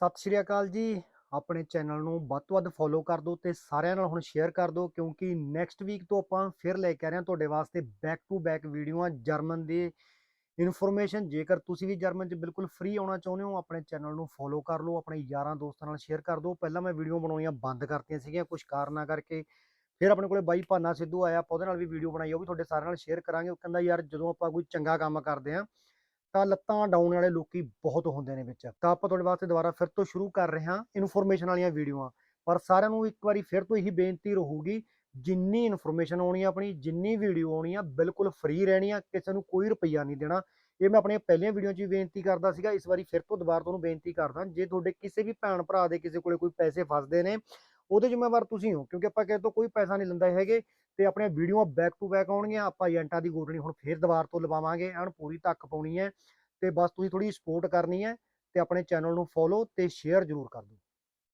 ਸਤਿ ਸ਼੍ਰੀ ਅਕਾਲ ਜੀ। ਆਪਣੇ ਚੈਨਲ ਨੂੰ ਵੱਧ ਤੋਂ ਵੱਧ ਫੋਲੋ ਕਰ ਦਿਓ ਤੇ ਸਾਰਿਆਂ ਨਾਲ ਹੁਣ ਸ਼ੇਅਰ ਕਰ ਦਿਓ ਕਿਉਂਕਿ ਨੈਕਸਟ ਵੀਕ ਤੋਂ ਆਪਾਂ ਫਿਰ ਲੈ ਕੇ ਆ ਰਹੇ ਹਾਂ ਤੁਹਾਡੇ ਵਾਸਤੇ ਬੈਕ ਟੂ ਬੈਕ ਵੀਡੀਓਆਂ ਜਰਮਨ ਦੀ ਇਨਫੋਰਮੇਸ਼ਨ ਜੇਕਰ ਤੁਸੀਂ ਵੀ ਜਰਮਨ 'ਚ ਬਿਲਕੁਲ ਫ੍ਰੀ ਆਉਣਾ ਚਾਹੁੰਦੇ ਹੋ, ਆਪਣੇ ਚੈਨਲ ਨੂੰ ਫੋਲੋ ਕਰ ਲਓ, ਆਪਣੇ ਯਾਰਾਂ ਦੋਸਤਾਂ ਨਾਲ ਸ਼ੇਅਰ ਕਰ ਦਿਓ। ਪਹਿਲਾਂ ਮੈਂ ਵੀਡੀਓ ਬਣਾਉਣੀਆਂ ਬੰਦ ਕਰਤੀਆਂ ਸੀਗੀਆਂ ਕੁਝ ਕਾਰਨਾਂ ਕਰਕੇ। ਫਿਰ ਆਪਣੇ ਕੋਲੇ ਬਾਈ ਭਾਨਾ ਸਿੱਧੂ ਆਇਆ, ਆਪਾਂ ਉਹਦੇ ਨਾਲ ਵੀ ਵੀਡੀਓ ਬਣਾਈ, ਉਹ ਵੀ ਤੁਹਾਡੇ ਸਾਰਿਆਂ ਨਾਲ ਸ਼ੇਅਰ ਕਰਾਂਗੇ। ਉਹ ਕਹਿੰਦਾ, ਯਾਰ ਜਦੋਂ ਆਪਾਂ ਕੋਈ ਚੰਗਾ ਕੰਮ ਕਰਦੇ ਆ ਤਾਂ ਲੱਤਾਂ ਡਾਊਨ ਵਾਲੇ ਲੋਕੀ ਬਹੁਤ ਹੁੰਦੇ ਨੇ ਵਿੱਚ। ਤਾਂ ਆਪਾਂ ਤੁਹਾਡੇ ਵਾਸਤੇ ਦੁਬਾਰਾ ਫਿਰ ਤੋਂ ਸ਼ੁਰੂ ਕਰ ਰਹੇ ਹਾਂ ਇਨਫੋਰਮੇਸ਼ਨ ਵਾਲੀਆਂ ਵੀਡੀਓਆਂ। ਪਰ ਸਾਰਿਆਂ ਨੂੰ ਇੱਕ ਵਾਰੀ ਫਿਰ ਤੋਂ ਇਹੀ ਬੇਨਤੀ ਰਹੂਗੀ, ਜਿੰਨੀ ਇਨਫੋਰਮੇਸ਼ਨ ਆਉਣੀ ਆ ਆਪਣੀ, ਜਿੰਨੀ ਵੀਡੀਓ ਆਉਣੀ ਆ, ਬਿਲਕੁਲ ਫ੍ਰੀ ਰਹਿਣੀ ਆ, ਕਿਸੇ ਨੂੰ ਕੋਈ ਰੁਪਈਆ ਨਹੀਂ ਦੇਣਾ। ਇਹ ਮੈਂ ਆਪਣੀਆਂ ਪਹਿਲੀਆਂ ਵੀਡੀਓ 'ਚ ਵੀ ਬੇਨਤੀ ਕਰਦਾ ਸੀਗਾ, ਇਸ ਵਾਰੀ ਫਿਰ ਤੋਂ ਦੁਬਾਰਾ ਤੁਹਾਨੂੰ ਬੇਨਤੀ ਕਰਦਾ, ਜੇ ਤੁਹਾਡੇ ਕਿਸੇ ਵੀ ਭੈਣ ਭਰਾ ਦੇ ਕਿਸੇ ਕੋਲੇ ਕੋਈ ਪੈਸੇ ਫਸਦੇ ਨੇ, ਉਹਦੇ ਜ਼ਿੰਮੇਵਾਰ ਤੁਸੀਂ ਹੋ, ਕਿਉਂਕਿ ਆਪਾਂ ਕਿਸੇ ਤੋਂ ਕੋਈ ਪੈਸਾ ਨਹੀਂ ਲੈਂਦਾ ਹੈਗੇ। ਤੇ ਆਪਣੀਆਂ ਵੀਡੀਓ ਬੈਕ ਟੂ ਬੈਕ ਆਉਣਗੀਆਂ, ਆਪਾਂ ਏਜੰਟਾਂ ਦੀ ਗੋਡਣੀ ਹੁਣ ਫੇਰ ਦੁਬਾਰ ਤੋਂ ਲਵਾਵਾਂਗੇ, ਐਨ ਪੂਰੀ ਤੱਕ ਪਾਉਣੀ ਹੈ ਤੇ ਬਸ ਤੁਸੀਂ ਥੋੜੀ ਸਪੋਰਟ ਕਰਨੀ ਹੈ ਤੇ ਆਪਣੇ ਚੈਨਲ ਨੂੰ ਫੋਲੋ ਤੇ ਸ਼ੇਅਰ ਜ਼ਰੂਰ ਕਰ ਦਿਓ।